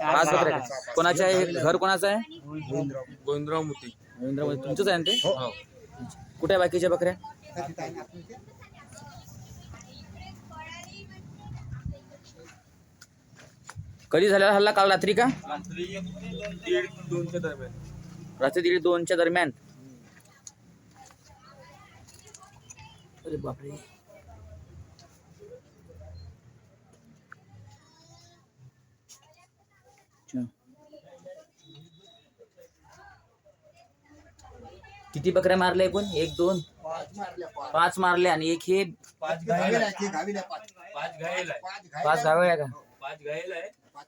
पाच बकऱ्या का? कोणाचे आहे? हे घर कोणाचं आहे? गोविंदराव. मुती. रवींद्र तुमचंच आहे ना ते? हो. कुठे आहे बाकीच्या बकऱ्या? कधी झालेला हल्ला? काल रात्री का? दीड दोनच्या दरम्यान. रात्री दीड दोनच्या दरम्यान. अरे बापरे. अच्छा. किती बकऱ्या मारल्या एकूण? एक दोन? पाच मारल्या आणि एक हे पाच घायल आहे पाच घायल आहे. पाच गावळ्या का? पाच घायल आहे. पाच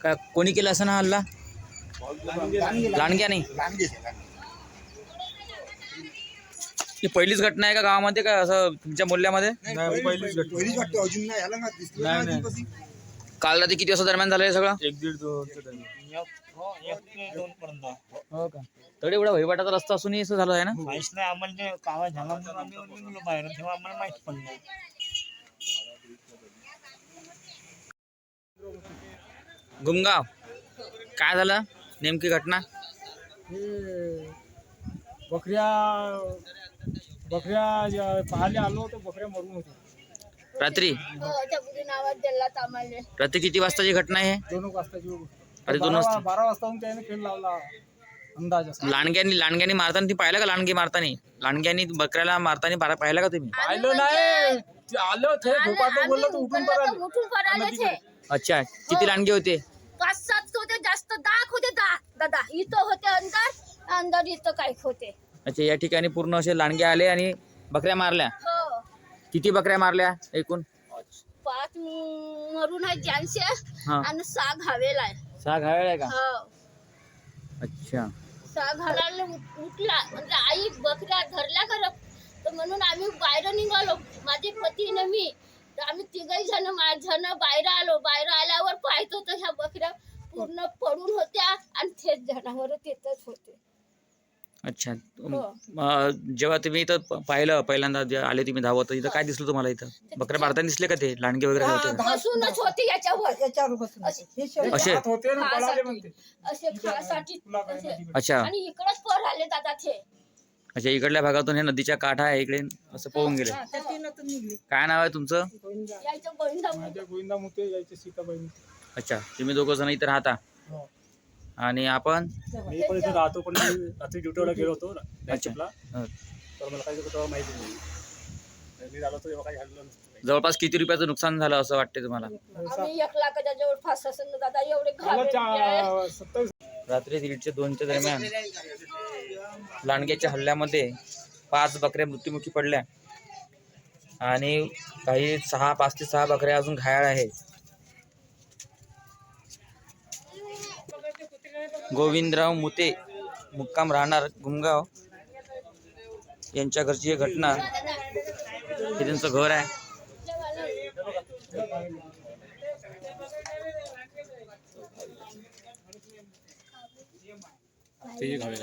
काय कोणी केलं असं ना हल्ला? लांडग्या नाही ही पहिलीच घटना आहे का गावामध्ये का असं तुमच्या मूल्यामध्ये पहिलीच घटना. पहिलीच वाटतं अजून नाही आला ना दिसलं. नाही, ना नाही. आधीपासून. काल रात्री किती वाजता दरम्यान झालं हे सगळं? एक दीड दोनच्या दरम्यान हो का? तरी एवढा वहिवाटाचा रस्ता असूनही असं झालं आहे ना? माहीत नाही आम्हाला ते झाला म्हणून आम्ही निघलो बाहेर तेव्हा आम्हाला माहीत पण नाही. गुमगाव काय झालं? नेमकी घटना? बकऱ्या बकऱ्या पाहायला आलो तर बकऱ्या मरून होत्या. रात्री? हो रात्री किती वाजताची घटना आहे? दोन वाजताची अरे दोन बारा वाजता. बारा वाजता त्याने खेळ लावला. अंदाज असा. लांडग्यांनी लांडग्यांनी मारताना ती पाहिलं का लांडगी मारतानी? लांडग्यांनी बकऱ्याला मारताना पारा- पाहिलं का तुम्ही? पाहिलं नाही. ते आलं ते झोपाचं बोललं तर उठून पडाले अच्छा किती लांडगे होते? पाच सात होते जास्त दाख होते दादा. इथं होते अंदर अंदर इथं काही होते? अच्छा या ठिकाणी पूर्ण असे लांडगे आले आणि बकऱ्या मारल्या? हो. किती बकऱ्या मारल्या एकूण? पाच म- मरून आहे त्यांचे हा. आणि सहा घावेला आहे सहा घायल आहे का? हो. अच्छा. सहा घालायला उठ- उठला. म्हणजे आई बकऱ्या धरल्या कर तर म्हणून आम्ही बाहेर निघालो. माझे पती न मी. तर आम्ही तिघही जण जण बाहेर आलो. बाहेर आल्यावर पाहतो तर ह्या बकऱ्या पूर्ण पडून होत्या आणि तेच जनावर तिथंच होते. अच्छा. हो. जेव्हा तुम्ही इथं प- पाहिलं पहिल्यांदा जे आले तुम्ही धावत इथं काय दिसलं तुम्हाला इथं? बकऱ्या मारताना दिसले का ते? लांडगे वगैरे होते. का? बसूनच होते याच्यावर. असे असे? हात होते ना पळाले म्हणते. असे खासाठी असे. अच्छा. आणि इकडंच पर आले दादा ते अच्छा इकडल्या भागातून हे नदीच्या काठ आहे इकडे असं पोहून गेले. काय नाव आहे तुमचं? यायचं गोविंदा माझ्या गोविंदा मुते यायचे सीताबाई अच्छा तुम्ही दोघं जण इथं राहता. हो. आणि आपण? मी पण इथे राहतो पण मी रात्री ड्युटीला गेलो होतो अच्छा. तर मला काही तेव्हा माहिती नाही. मी झालो तेव्हा काही झालं नसतं. जवळपास किती रुपयाचं नुकसान झालं असं वाटते तुम्हाला? आम्ही एक लाखाच्या जवळपास असं दादा एवढे घाबरले रात्री दीडच्या दोनच्या दरम्यान लांडग्याच्या हल्ल्यामध्ये पाच बकऱ्या मृत्युमुखी पडल्या. आणि काही सहा पाच ते सहा बकऱ्या अजून घायाळ आहे गोविंदराव मुते मुक्काम राहणार गुमगाव. यांच्या घरची ही घटना. हे त्यांचं घर आहे. ते घावेल